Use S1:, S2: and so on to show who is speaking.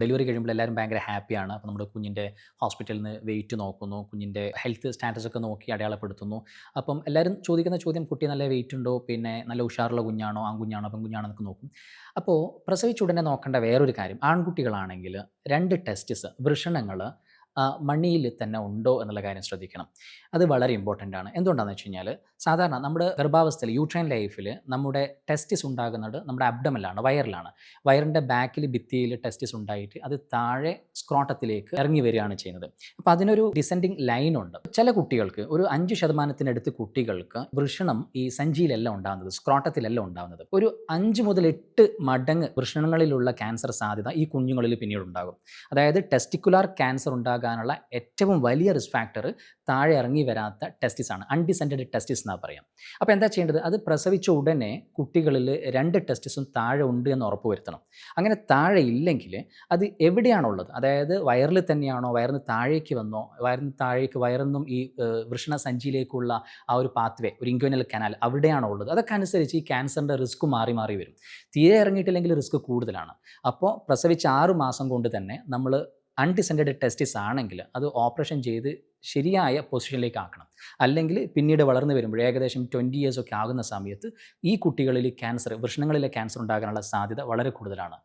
S1: Delivery കഴിയുമ്പോൾ എല്ലാവരും ഭയങ്കര ഹാപ്പിയാണ്. അപ്പോൾ നമ്മുടെ കുഞ്ഞിന്റെ ഹോസ്പിറ്റലിൽ നിന്ന് വെയിറ്റ് നോക്കുന്നു. കുഞ്ഞിന്റെ ഹെൽത്ത് സ്റ്റാറ്റസ് ഒക്കെ നോക്കി അടയാളപ്പെടുത്തുന്നു. അപ്പം എല്ലാവരും ചോദിക്കുന്ന ചോദ്യം കുട്ടി നല്ല വെയിറ്റ് ഉണ്ടോ? പിന്നെ നല്ല ഉഷാറുള്ള കുഞ്ഞാണോ? ആൺകുഞ്ഞാണോ? പെൺകുഞ്ഞാണോ? എന്നൊക്കെ നോക്കും. അപ്പോൾ പ്രസവിച്ച ഉടനെ നോക്കേണ്ട വേറൊരു കാര്യം ആൺകുട്ടികളാണെങ്കിൽ രണ്ട് ടെസ്റ്റിസ് വൃഷണങ്ങൾ മണിയിൽ തന്നെ ഉണ്ടോ എന്നുള്ള കാര്യം ശ്രദ്ധിക്കണം. അത് വളരെ ഇമ്പോർട്ടന്റ് ആണ്. എന്തുകൊണ്ടാണെന്ന് വെച്ച് കഴിഞ്ഞാൽ സാധാരണ നമ്മുടെ ഗർഭാവസ്ഥയിൽ യൂട്രൈൻ ലൈഫിൽ നമ്മുടെ ടെസ്റ്റിസ് ഉണ്ടാകുന്നത് നമ്മുടെ അബ്ഡമലാണ് വയറിലാണ്. വയറിന്റെ ബാക്കിൽ ഭിത്തിയിൽ ടെസ്റ്റിസ് ഉണ്ടായിട്ട് അത് താഴെ സ്ക്രോട്ടത്തിലേക്ക് ഇറങ്ങി വരികയാണ് ചെയ്യുന്നത്. അപ്പോൾ അതിനൊരു ഡിസെൻഡിങ് ലൈനുണ്ട് ചില കുട്ടികൾക്ക് ഒരു അഞ്ച് ശതമാനത്തിനടുത്ത് കുട്ടികൾക്ക് വൃഷണം ഈ സഞ്ചിയിലല്ല ഉണ്ടാകുന്നത് സ്ക്രോട്ടത്തിലല്ല ഉണ്ടാകുന്നത്. ഒരു അഞ്ച് മുതൽ എട്ട് മടങ്ങ് വൃഷണങ്ങളിലുള്ള ക്യാൻസർ സാധ്യത ഈ കുഞ്ഞുങ്ങളിൽ പിന്നീട് ഉണ്ടാകും അതായത് ടെസ്റ്റിക്കുലാർ ക്യാൻസർ ഉണ്ടാകാനുള്ള ഏറ്റവും വലിയ റിസ്ക് ഫാക്ടർ താഴെ ഇറങ്ങി വരാത്ത ടെസ്റ്റിസ് ആണ്. അൺഡിസെന്റഡ് ടെസ്റ്റിസ് എന്നാണ് പറയാം. അപ്പോൾ എന്താ ചെയ്യേണ്ടത്? അത് പ്രസവിച്ച ഉടനെ കുട്ടികളിൽ രണ്ട് ടെസ്റ്റിസും താഴെ ഉണ്ട് എന്ന് ഉറപ്പ് വരുത്തണം. അങ്ങനെ താഴെ ഇല്ലെങ്കിൽ അത് എവിടെയാണുള്ളത്? അതായത് വയറിൽ തന്നെയാണോ? വയറിന് താഴേക്ക് വന്നോ? വയറിന് താഴേക്ക് വയറെന്നും ഈ വൃഷണ സഞ്ചിയിലേക്കുള്ള ആ ഒരു പാത്വേ ഒരു ഇൻക്വനൽ കനാൽ അവിടെയാണോ ഉള്ളത് അതൊക്കെ അനുസരിച്ച് ഈ ക്യാൻസറിന്റെ റിസ്ക് മാറി മാറി വരും. തീരെ ഇറങ്ങിയിട്ടില്ലെങ്കിൽ റിസ്ക് കൂടുതലാണ്. അപ്പോൾ പ്രസവിച്ച ആറ് മാസം കൊണ്ട് തന്നെ നമ്മൾ അൺഡിസെന്റഡ് ടെസ്റ്റിസ് ആണെങ്കിൽ അത് ഓപ്പറേഷൻ ചെയ്ത് ശരിയായ പൊസിഷനിലേക്ക് ആക്കണം അല്ലെങ്കിൽ പിന്നീട് വളർന്നു വരുമ്പോൾ ഏകദേശം ട്വന്റി ഇയേഴ്സ് ഒക്കെ ആകുന്ന സമയത്ത് ഈ കുട്ടികളിൽ ക്യാൻസർ വൃഷണങ്ങളിലെ ക്യാൻസർ ഉണ്ടാകാനുള്ള സാധ്യത വളരെ കൂടുതലാണ്.